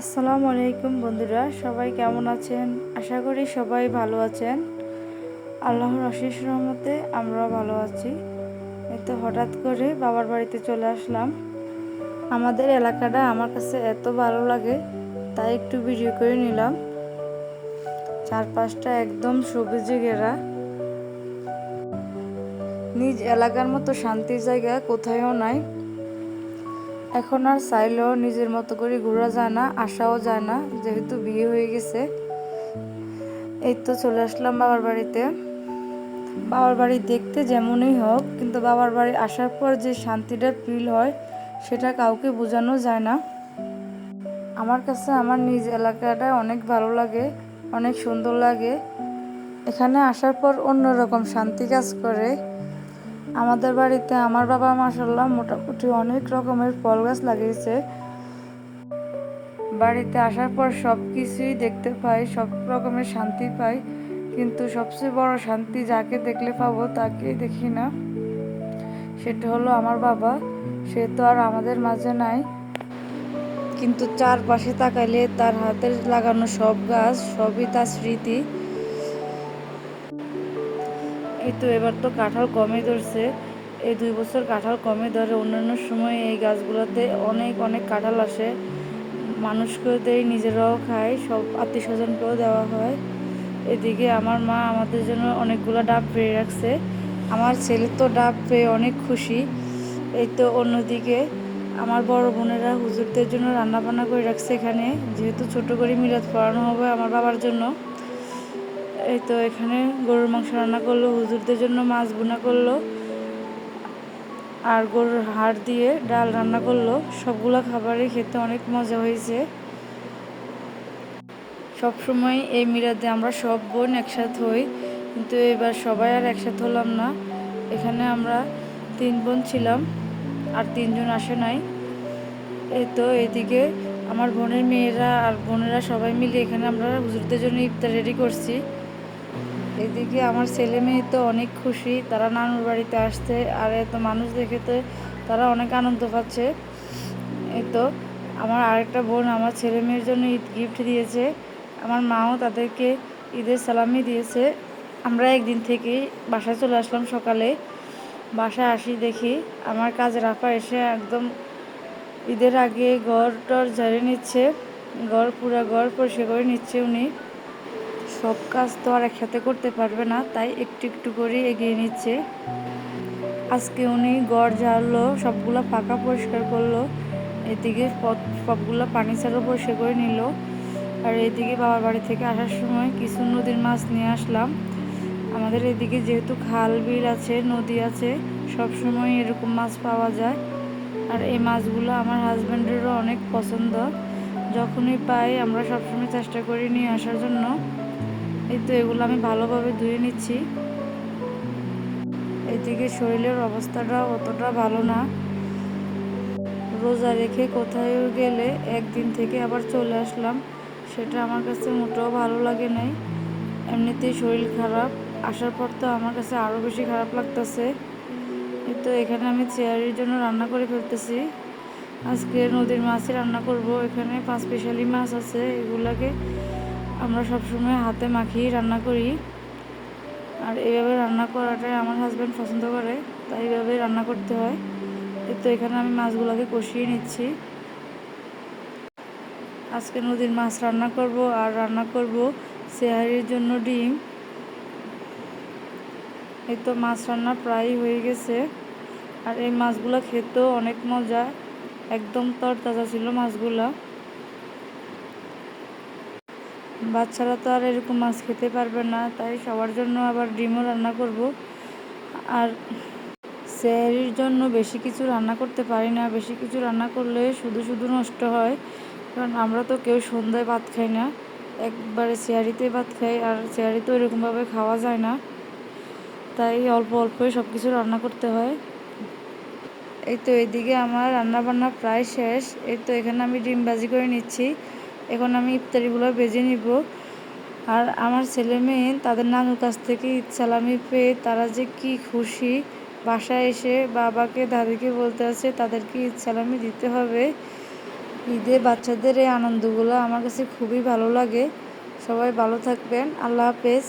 আসসালামু আলাইকুম বন্ধুরা, সবাই কেমন আছেন? আশা করি সবাই ভালো আছেন। আল্লাহর অশেষ রহমতে আমরাও ভালো আছি। তো হঠাৎ করে বাবার বাড়িতে চলে আসলাম। আমাদের এলাকাটা আমার কাছে এত ভালো লাগে, তাই একটু ভিডিও করে নিলাম। চারপাশটা একদম সবুজে ঘেরা। নিজ এলাকার মতো শান্তির জায়গা কোথায়ও নাই। এখন আর চাইলেও নিজের মতো করে ঘোরা যায় না আসাও যায় না, যেহেতু বিয়ে হয়ে গেছে। এই তো চলে আসলাম বাবার বাড়িতে। বাবার বাড়ি দেখতে যেমনই হোক, কিন্তু বাবার বাড়ি আসার পর যে শান্তিটা ফিল হয়, সেটা কাউকে বোঝানো যায় না। আমার কাছে আমার নিজ এলাকাটা অনেক ভালো লাগে, অনেক সুন্দর লাগে। এখানে আসার পর অন্যরকম শান্তি কাজ করে। আমাদের বাড়িতে আমার বাবা মাসাল্লাহ মোটামুটি অনেক রকমের ফল গাছ লাগিয়েছে। বাড়িতে আসার পর সব কিছুই দেখতে পাই, সব রকমের শান্তি পাই। কিন্তু সবচেয়ে বড় শান্তি যাকে দেখলে পাবো তাকে দেখি না। সেটা হলো আমার বাবা। সে তো আর আমাদের মাঝে নাই। কিন্তু চারপাশে তাকাইলে তার হাতের লাগানো সব গাছ, সবই তার স্মৃতি। এই তো এবার তো কাঁঠাল কমে ধরছে। এই দুই বছর কাঁঠাল কমে ধরে। অন্যান্য সময় এই গাছগুলোতে অনেক অনেক কাঁঠাল আসে। মানুষকেও দেয় নিজেরাও খায়, সব আত্মীয় স্বজনকেও দেওয়া হয়। এদিকে আমার মা আমাদের জন্য অনেকগুলো ডাব পেয়ে রাখছে। আমার ছেলে তো ডাব পেয়ে অনেক খুশি। এই তো অন্যদিকে আমার বড় বোনেরা হুজুরদের জন্য রান্না বান্না করে রাখছে এখানে। যেহেতু ছোট করে মিলাদ পড়ানো হবে আমার বাবার জন্য। এই তো এখানে গরুর মাংস রান্না করল, হুজুরদের জন্য মাছ বোনা করল, আর গরুর হাড় দিয়ে ডাল রান্না করল। সবগুলো খাবারই খেতে অনেক মজা হয়েছে। সবসময় এই মিরাদে আমরা সব বোন একসাথে হই, কিন্তু এবার সবাই আর একসাথে হলাম না। এখানে আমরা তিন বোন ছিলাম, আর তিনজন আসে নাই। এই তো এদিকে আমার বোনের মেয়েরা আর বোনেরা সবাই মিলে এখানে আমরা হুজুরদের জন্য ইফতার রেডি করছি। এদিকে আমার ছেলে মেয়ে তো অনেক খুশি, তারা নানুর বাড়িতে আসছে, আর এত মানুষ দেখে তো তারা অনেক আনন্দ পাচ্ছে। এই তো আমার আরেকটা বোন আমার ছেলে মেয়ের জন্য ঈদ গিফট দিয়েছে, আমার মাও তাদেরকে ঈদের সালামি দিয়েছে। আমরা একদিন থেকেই বাসায় চলে আসলাম সকালে, বাসায় আসি দেখি আমার কাজের আপা এসে একদম ঈদের আগে ঘর টর ঝাড়ে নিচ্ছে, ঘর পুরা ঘর পরিষ্কার করে নিচ্ছে উনি। সব কাজ তো আর একসাথে করতে পারবে না, তাই একটু একটু করে এগিয়ে নিচ্ছে। আজকে উনি গড় ঝাড়লো, সবগুলো ফাঁকা পরিষ্কার করল, এদিকে সবগুলো পানি ছাড়াও পরিষ্কার করে নিল। আর এদিকে বাবার বাড়ি থেকে আসার সময় কিছু নদীর মাছ নিয়ে আসলাম। আমাদের এদিকে যেহেতু খাল, বিল আছে, নদী আছে, সব সময় এরকম মাছ পাওয়া যায়। আর এই মাছগুলো আমার হাজব্যান্ডেরও অনেক পছন্দ। যখনই পাই আমরা সবসময় চেষ্টা করি নিয়ে আসার জন্য। এই তো এগুলো আমি ভালোভাবে ধুয়ে নিচ্ছি। এদিকে শরীরের অবস্থাটা অতটা ভালো না। রোজা রেখে কোথায় গেলে একদিন থেকে আবার চলে আসলাম, সেটা আমার কাছে মোটেও ভালো লাগে নাই। এমনিতেই শরীর খারাপ, আসার পর তো আমার কাছে আরও বেশি খারাপ লাগতেছে। তো এখানে আমি চেয়ারের জন্য রান্না করে ফেলতেছি। আজকে নদীর মাছই রান্না করব, এখানে পাঁচ স্পেশালি মাছ আছে, এগুলাকে আমরা সবসময় হাতে মাখিয়ে রান্না করি। আর এইভাবে রান্না করাটাই আমার হাজব্যান্ড পছন্দ করে, তাই এইভাবে রান্না করতে হয়। তো এখানে আমি মাছগুলোকে কষিয়ে নিচ্ছি। আজকে নদীর মাছ রান্না করব আর রান্না করব সেহারির জন্য ডিম। এই তো মাছ রান্না প্রায় হয়ে গেছে। আর এই মাছগুলো খেতেও অনেক মজা। একদম তরতাজা ছিল মাছগুলা। বাচ্চারা তো আর এরকম মাছ খেতে পারবে না, তাই সবার জন্য আবার ডিমও রান্না করব। আর স্যারির জন্য বেশি কিছু রান্না করতে পারি না, বেশি কিছু রান্না করলে শুধু শুধু নষ্ট হয়। কারণ আমরা তো কেউ সন্ধ্যায় ভাত খাই না, একবারে চেয়ারিতে ভাত খাই, আর চেয়ারি তো এরকমভাবে খাওয়া যায় না। তাই অল্প অল্পই সব কিছু রান্না করতে হয়। এই তো এদিকে আমার রান্না বান্না প্রায় শেষ, এই তো এখানে আমি ডিম বাজি করে নিচ্ছি। এখন আমি ইফতারিগুলো বেজে নিব। আর আমার ছেলে মেয়ে, তাদের নানুর কাছ থেকে ঈদ সালামি পেয়ে তারা যে কি খুশি, বাসায় এসে বাবাকে, দাদিকে বলতে আছে, তাদেরকে ঈদ সালামি দিতে হবে। ঈদে বাচ্চাদের এই আনন্দগুলো আমার কাছে খুবই ভালো লাগে। সবাই ভালো থাকবেন। আল্লাহ হাফেজ।